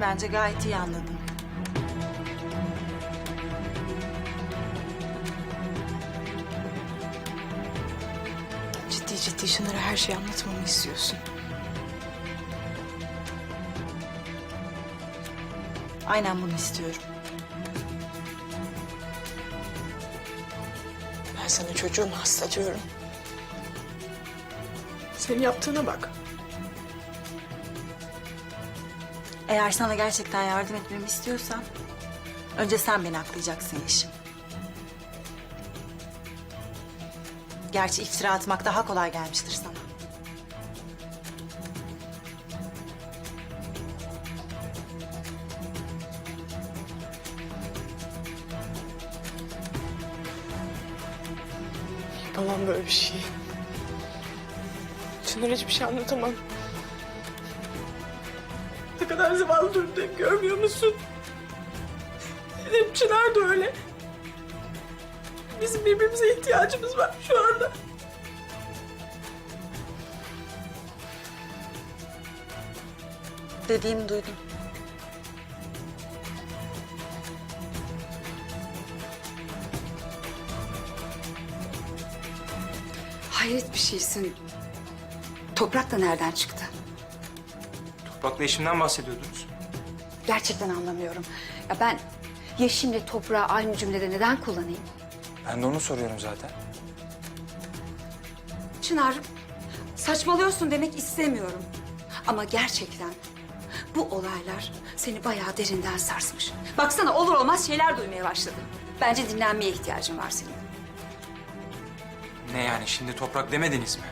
Bence gayet iyi anladın. Ciddi ciddi Çınar'a her şeyi anlatmamı istiyorsun. Aynen bunu istiyorum. Ben sana çocuğun hasta diyorum. Senin yaptığına bak. Eğer sana gerçekten yardım etmemi istiyorsan... ...önce sen beni aklayacaksın Yeşim. Gerçi iftira atmak daha kolay gelmiştir sana. Yapamam böyle bir şey. Çınar hiçbir şey anlatamam. Ne kadar zavallı durumdayım görmüyor musun? Benim Çınar da öyle. Bizim birbirimize ihtiyacımız var şu anda. Dediğimi duydum. Hayret bir şeysin. Toprak da nereden çıktı? Toprakla eşimden bahsediyordunuz. Gerçekten anlamıyorum. Ya ben Yeşim'le toprağı aynı cümlede neden kullanayım? Ben de onu soruyorum zaten. Çınar, saçmalıyorsun demek istemiyorum. Ama gerçekten bu olaylar seni bayağı derinden sarsmış. Baksana olur olmaz şeyler duymaya başladın. Bence dinlenmeye ihtiyacın var senin. Ne yani şimdi toprak demediniz mi?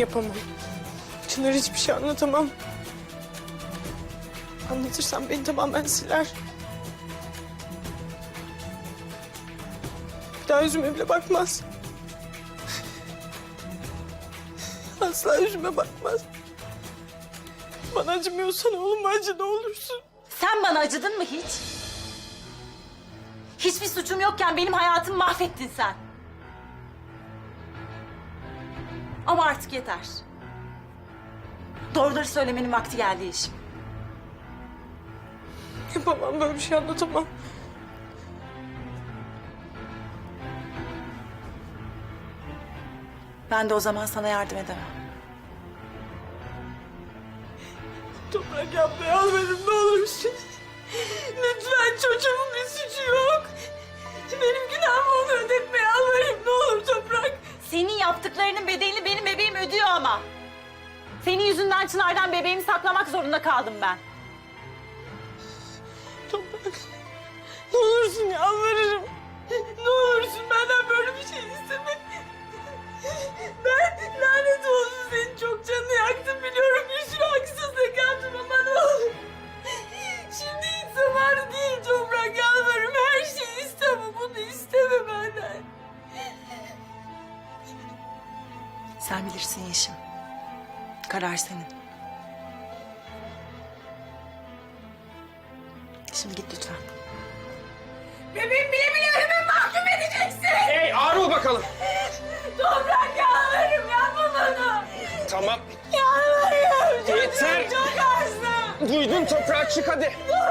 Yapamam. Çınar hiçbir şey anlatamam. Anlatırsam beni tamamen siler. Bir daha yüzüme bile bakmaz. Asla yüzüme bakmaz. Bana acımıyorsan oğlum acı ne olursun. Sen bana acıdın mı hiç? Hiçbir suçum yokken benim hayatımı mahvettin sen. Ama artık yeter. Doğruları söylemenin vakti geldi Yeşim. Yapamam böyle bir şey anlatamam. Ben de o zaman sana yardım edemem. Toprak yapma yalvarırım ne olursun. Lütfen çocuğumun bir suçu yok. Benim günahımı onu ödetme yalvarırım ne olur Toprak. Senin yaptıklarının bedelini benim bebeğim ödüyor ama. Senin yüzünden Çınar'dan bebeğimi saklamak zorunda kaldım ben. Toprak. Ne olursun yalvarırım. Ne olursun benden böyle bir şey isteme. Ben lanet olsun senin çok canını yaktım biliyorum. Bir sürü haksızlık yaptım ama ne olur. Şimdi hiç zamanı değil Toprak yalvarırım. Her şeyi isteme bunu isteme benden. Sen bilirsin Yeşim. Karar senin. Şimdi git lütfen. Bebeğim bile bile ölüme mahkum edeceksin. Hey ağır ol bakalım. Toprak yalvarırım yapma bana. Tamam. Yalvarırım. Çocuğum Yeter. çok hasta. Duydun toprağa çık hadi. Toprak.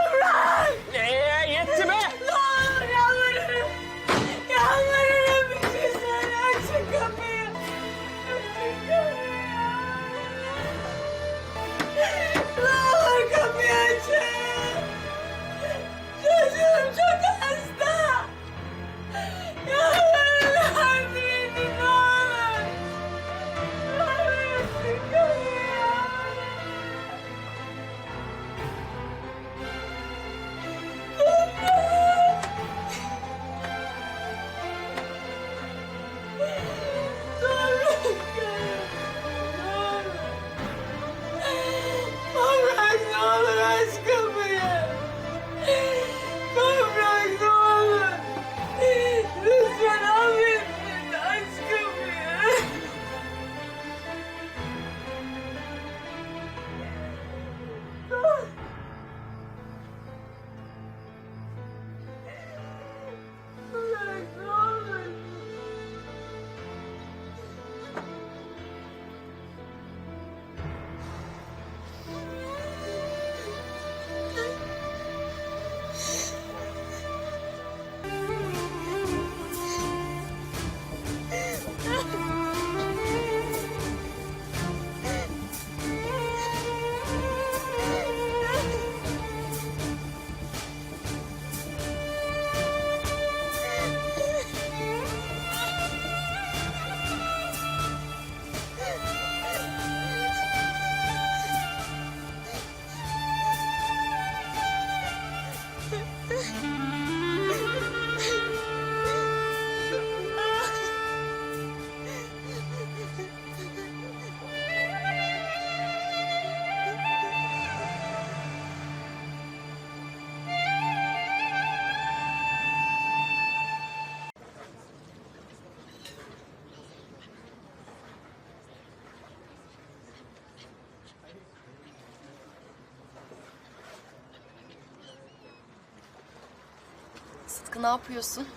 Ne yapıyorsun?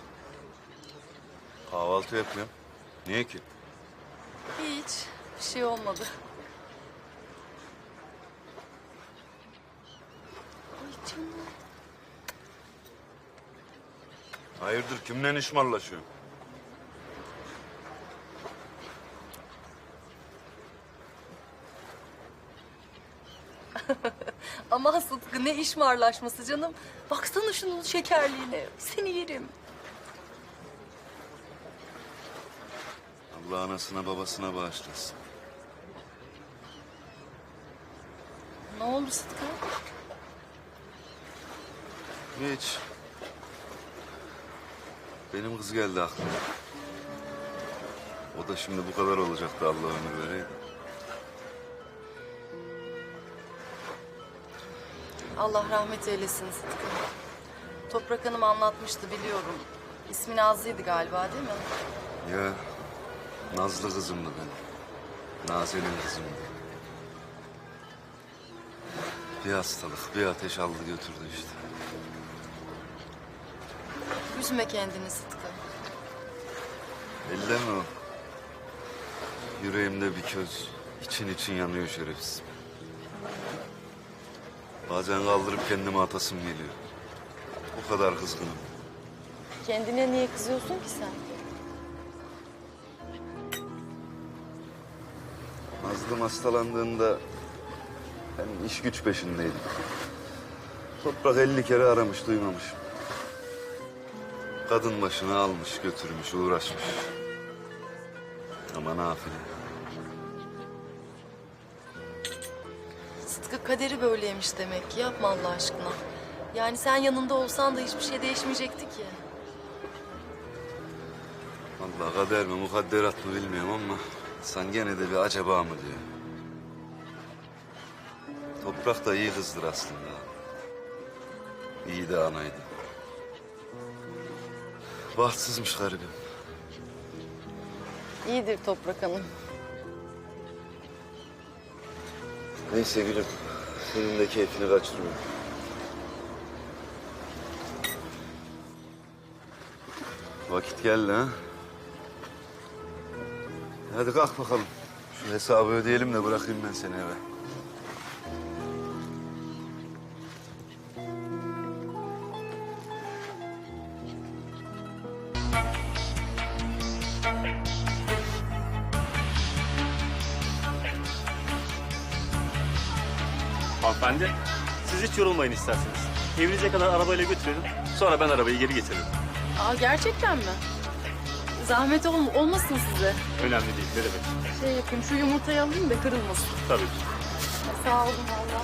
Kahvaltı yapıyorum. Niye ki? Hiç. Bir şey olmadı. Ay canım. Hayırdır kimle işmallaşıyorsun? Ama Sıtkı ne işmarlaşması canım. Baksana şunun şekerliğine. Seni yerim. Allah anasına babasına bağışlasın. Ne oldu Sıtkı? Hiç. Benim kız geldi aklıma. O da şimdi bu kadar olacaktı Allah ömür vereydi. Allah rahmet eylesin Sıtkı. Toprak Hanım anlatmıştı biliyorum. İsmi Nazlı'ydı galiba değil mi? Ya Nazlı kızımdı benim. Nazenin kızımdı. Bir hastalık, bir ateş aldı götürdü işte. Üzme kendini Sıtkı. Elleme o. Yüreğimde bir köz. için için yanıyor şerefsiz. Bazen kaldırıp kendime atasım geliyor. O kadar kızgınım. Kendine niye kızıyorsun ki sen? Nazlım hastalandığında ben iş güç peşindeydim. Toprak elli kere aramış duymamış. Kadın başını almış götürmüş uğraşmış. Ama nafile. Kaderi böyleymiş demek ki. Yapma Allah aşkına. Yani sen yanında olsan da hiçbir şey değişmeyecekti ki. Allah kader mi mukadderat mı bilmiyorum ama sen gene de bir acaba mı diyor. Toprak da iyi kızdır aslında. İyi de anaydı. Bahtsızmış garibim. İyidir Toprak Hanım. Neyse gülüm. Senin de keyfini kaçırma. Vakit geldi ha. Hadi kalk bakalım. Şu hesabı ödeyelim de bırakayım ben seni eve. Hanımefendi, siz hiç yorulmayın isterseniz. Evinize kadar arabayla götürelim. Sonra ben arabayı geri getiririm. Aa gerçekten mi? Zahmet ol olmasın size. Önemli değil, ne demek. Şey yapayım şu yumurtayı alayım da kırılmasın. Tabii. Sağ olun valla.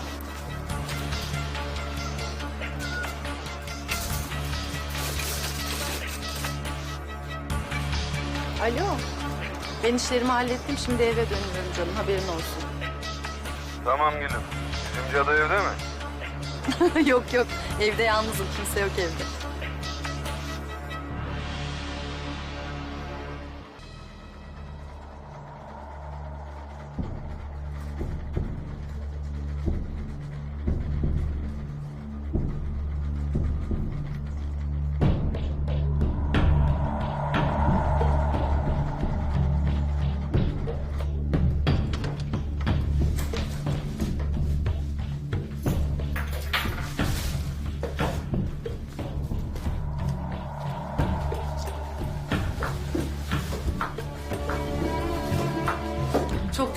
Alo. Ben işlerimi hallettim. Şimdi eve dönüyorum canım. Haberin olsun. Tamam gülüm. Bizim cadı evde mi? yok yok. Evde yalnızım. Kimse yok evde.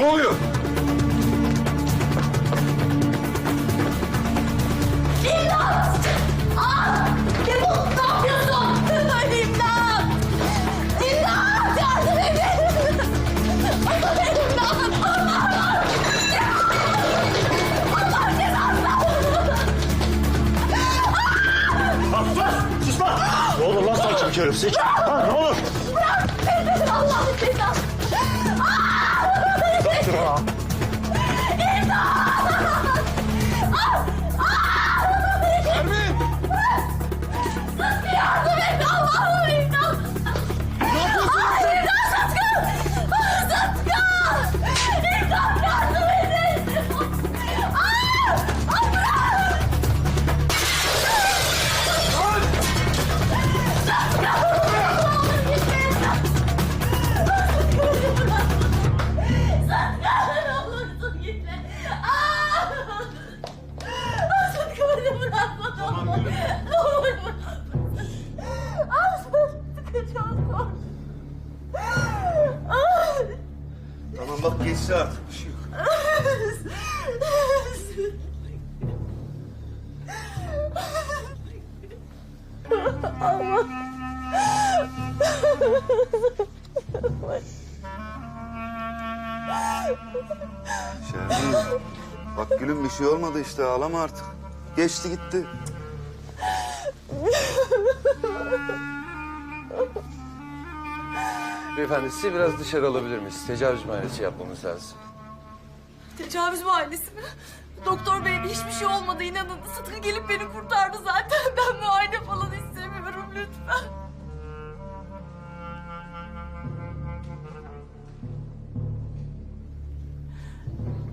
Ne oluyor? İmdat! Al! Defol! Ne yapıyorsun? Ay imdat! İmdat! Yardım edin! Asıl benim imdatım! Allah! Allah cezası! Sus! Sus lan! Ne olur lan sakin bir herif seç. Şermin, bak gülüm bir şey olmadı işte ağlama artık. Geçti gitti. Beyefendi sizi biraz dışarı alabilir miyiz? Tecavüz muayenesi yapmamız lazım. Tecavüz muayenesi mi? Doktor bey hiçbir şey olmadı inanın. Sıtkı gelip beni kurtardı zaten. Ben muayene falan istemiyorum lütfen.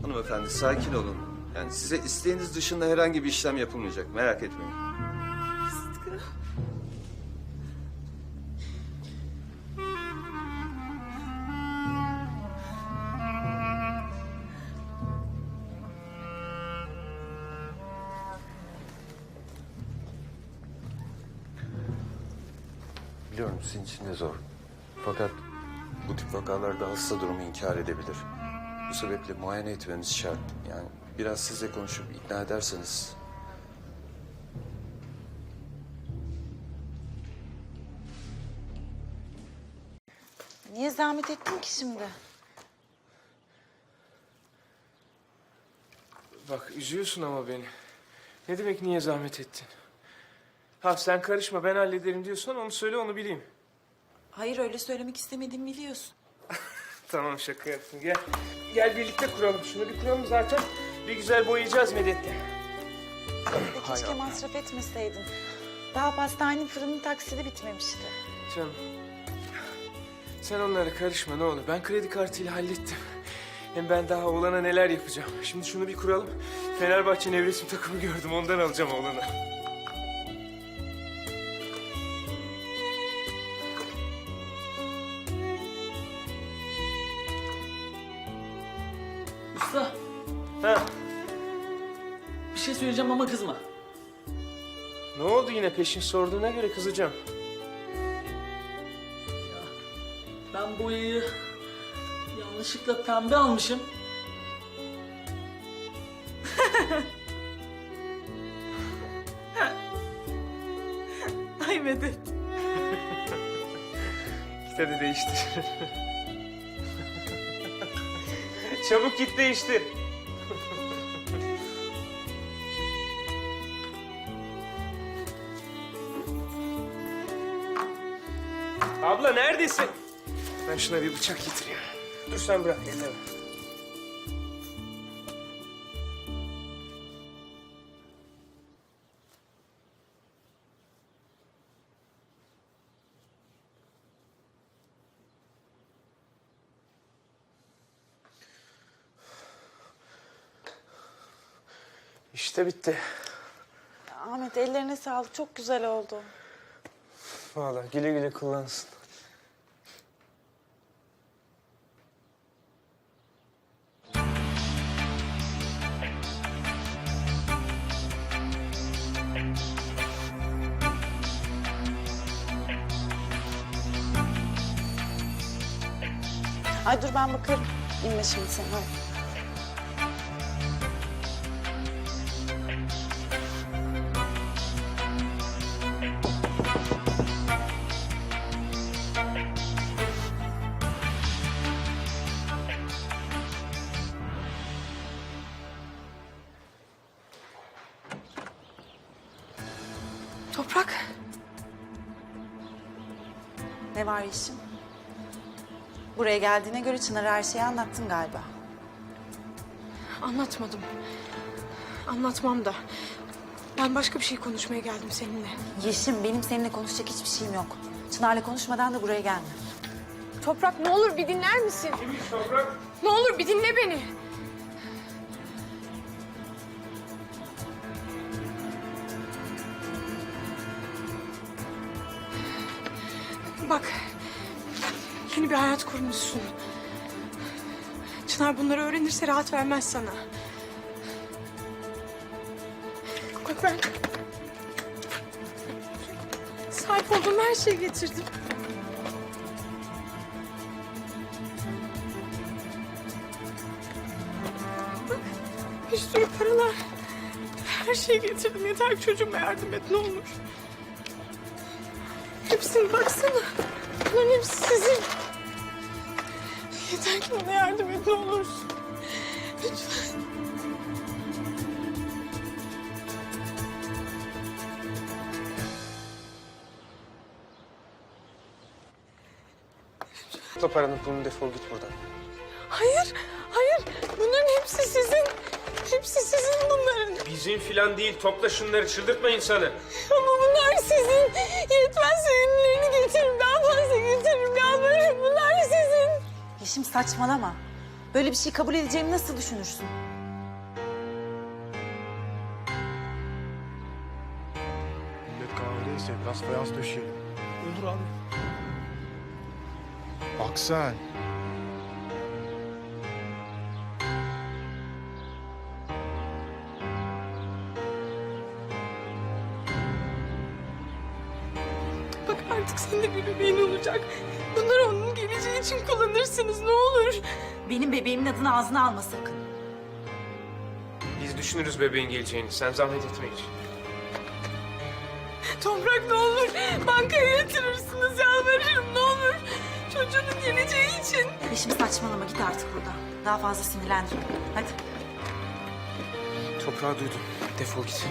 Hanımefendi sakin olun. Yani size isteğiniz dışında herhangi bir işlem yapılmayacak. Merak etmeyin. Sıtkı. Biliyorum sizin için de zor. Fakat bu tip vakalarda hasta durumu inkar edebilir. Bu sebeple muayene etmemiz şart. Yani biraz sizle konuşup ikna ederseniz Niye zahmet ettin ki şimdi? Bak üzüyorsun ama beni. Ne demek niye zahmet ettin? Ha sen karışma ben hallederim diyorsan onu söyle onu bileyim. Hayır öyle söylemek istemediğimi biliyorsun. Tamam şaka yaptım gel. Gel birlikte kuralım şunu bir kuralım zaten. Bir güzel boyayacağız medetle. Keşke masraf etmeseydin. Daha pastanenin fırının taksidi bitmemişti. Canım. Sen onlara karışma ne olur. Ben kredi kartıyla hallettim. Hem ben daha oğlana neler yapacağım. Şimdi şunu bir kuralım. Fenerbahçe nevresim takımı gördüm. Ondan alacağım oğlana. Usta Ha, bir şey söyleyeceğim ama kızma. ne oldu yine peşin sorduğuna göre kızacağım. Ben boyayı yanlışlıkla pembe almışım. Ay Medet. Git hadi değiştir. Çabuk git değiştir. Abla neredesin? Ben şuna bir bıçak getireyim. Dur sen bırak yeter. Bitti. Ahmet ellerine sağlık. Çok güzel oldu. Vallahi güle güle kullansın. Ay dur ben bakarım. İnme şimdi sen. Hadi. Ne var işim? Buraya geldiğine göre Çınar'a her şeyi anlattın galiba. Anlatmadım. Anlatmam da. Ben başka bir şey konuşmaya geldim seninle. Yeşim benim seninle konuşacak hiçbir şeyim yok. Çınar'la konuşmadan da buraya gelme. Toprak ne olur bir dinler misin? Ne olur bir dinle beni. Hayat kurmuşsun. Çınar bunları öğrenirse rahat vermez sana. Bak ben... Sahip olduğum her şeyi getirdim. Bir sürü paralar. Her şeyi getirdim. Yeter ki çocuğuma yardım et ne olur. Hepsini baksana. Bunların hepsi sizin. Yeter ki bana yardım et ne olursun. Lütfen. Topla paranı pulunu defol git buradan. Hayır, hayır. Bunların hepsi sizin. Hepsi sizin bunların. Bizim filan değil. Topla şunları çıldırtma insanı. Ama bunlar sizin. Yetmezse ünlülerini getiririm. Daha fazla getiririm. Yeşim saçmalama. Böyle bir şey kabul edeceğimi nasıl düşünürsün? Millet kahvedeyse biraz fayans döşeyelim. Olur abi. Bak sen. artık senin de bir bebeğin olacak. Bunları onun geleceği için kullanırsınız ne olur. Benim bebeğimin adını ağzına alma sakın. Biz düşünürüz bebeğin geleceğini. Sen zahmet etme hiç. Toprak ne olur bankaya yatırırsınız yalvarırım ne olur. Çocuğunun geleceği için. Yeşim saçmalama git artık buradan. Daha fazla sinirlendirme. Hadi. Toprağı duydum. Defol git.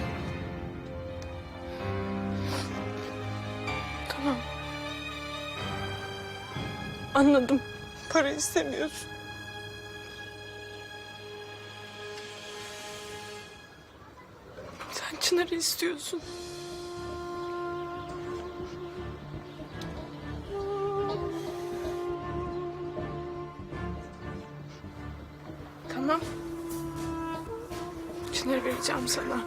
Anladım. Para istemiyorsun. Sen Çınar'ı istiyorsun. Tamam. Çınar'ı vereceğim sana.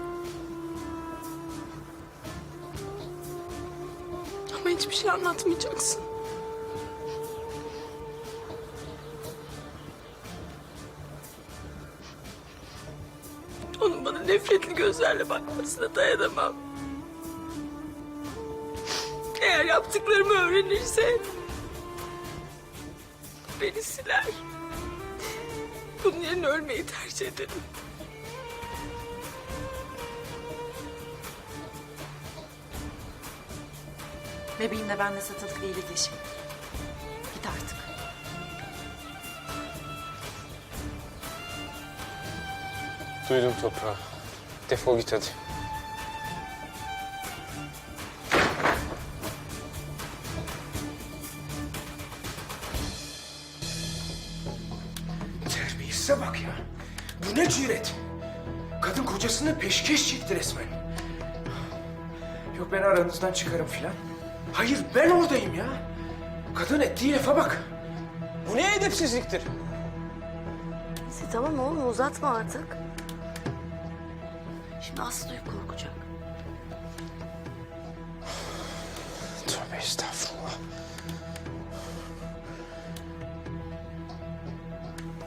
Ama hiçbir şey anlatmayacaksın. Nefretli gözlerle bakmasına dayanamam. Eğer yaptıklarımı öğrenirse... ...beni siler. Bunun yerine ölmeyi tercih ederim. Bebeğim de ben de satılık değiliz Yeşim. Git artık. Duydum toprağı. Defol git hadi. Terbiyesize bak ya. Bu ne cüret? Kadın kocasını peşkeş çekti resmen. Yok ben aranızdan çıkarım filan. Hayır ben oradayım ya. Kadın ettiği lafa bak. Bu ne edepsizliktir? Tamam oğlum uzatma artık. Şimdi Aslı'yı korkacak. Tövbe estağfurullah.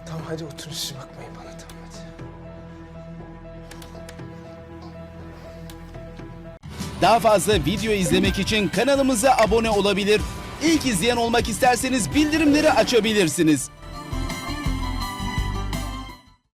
Tamam hadi oturun siz bakmayın bana tamam hadi. Daha fazla video izlemek için kanalımıza abone olabilir. İlk izleyen olmak isterseniz bildirimleri açabilirsiniz.